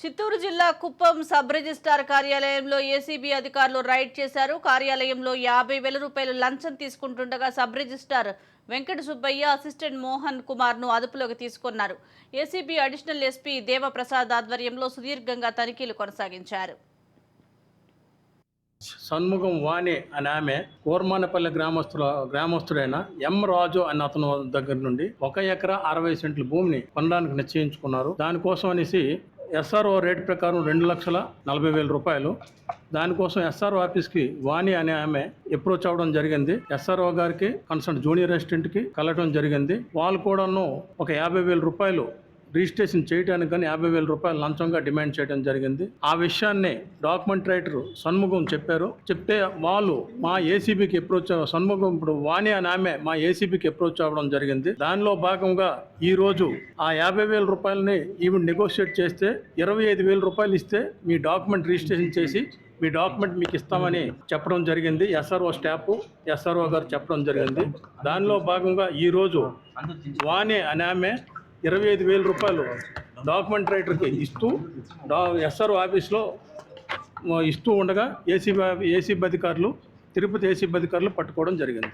చిత్తూరు జిల్లా Kuppam sub registrar కార్యాలయంలో ACB అధికారులు రైడ్ చేశారు. కార్యాలయంలో యాభై వేల రూపాయలు లంచం తీసుకుంటుండగా sub registrar Venkata Subbaiah assistant Mohan కుమార్ను అదుపులోకి తీసుకున్నారు. ఏసీబీ అడిషనల్ ఎస్పీ దేవప్రసాద్ ఆధ్వర్యంలో సుదీర్ఘంగా తనిఖీలు కొనసాగించారు. షణ్ముఖం వాణి అనే ఆమె కోర్మానపల్లి గ్రామస్తుల గ్రామస్తుడైన ఎం రాజు అన్న అతను దగ్గర నుండి ఒక ఎకరా అరవై సెంట్ల భూమిని కొనడానికి నిశ్చయించుకున్నారు. దానికోసం అనేసి ఎస్ఆర్ఓ రేట్ ప్రకారం రెండు లక్షల నలభై వేల రూపాయలు. దానికోసం ఎస్ఆర్ఓ ఆఫీస్కి వాణి అనే ఆమె అప్రోచ్ అవ్వడం జరిగింది. ఎస్ఆర్ఓ గారికి కన్సల్ట్ జూనియర్ అసిస్టెంట్కి కలవడం జరిగింది. వాళ్ళు కూడాను ఒక యాభై వేల రూపాయలు రిజిస్ట్రేషన్ చేయడానికి కానీ యాభై వేల రూపాయలు లంచంగా డిమాండ్ చేయడం జరిగింది. ఆ విషయాన్ని డాక్యుమెంట్ రైటర్ సన్ముఖం చెప్పారు. చెప్తే వాళ్ళు మా ఏసీబీకి అప్రోచ్ సన్ముఖం ఇప్పుడు వాణి అని ఆమె మా ఏసీబీకి అప్రోచ్ అవ్వడం జరిగింది. దానిలో భాగంగా ఈ రోజు ఆ యాభై వేల రూపాయలని ఈవిడ నెగోషియేట్ చేస్తే ఇరవై ఐదు వేల రూపాయలు ఇస్తే మీ డాక్యుమెంట్ రిజిస్ట్రేషన్ చేసి మీ డాక్యుమెంట్ మీకు ఇస్తామని చెప్పడం జరిగింది. ఎస్ఆర్ఓ స్టాఫ్ ఎస్ఆర్ఓ గారు చెప్పడం జరిగింది. దానిలో భాగంగా ఈరోజు వాణి అని ఆమె ఇరవై ఐదు వేల రూపాయలు డాక్యుమెంట్ రైటర్కి ఇస్తూ డా ఎస్ఆర్ఓ ఆఫీస్లో ఇస్తూ ఉండగా ఏసీబీ ఏసీబీ అధికారులు తిరుపతి ఏసీబీ అధికారులు పట్టుకోవడం జరిగింది.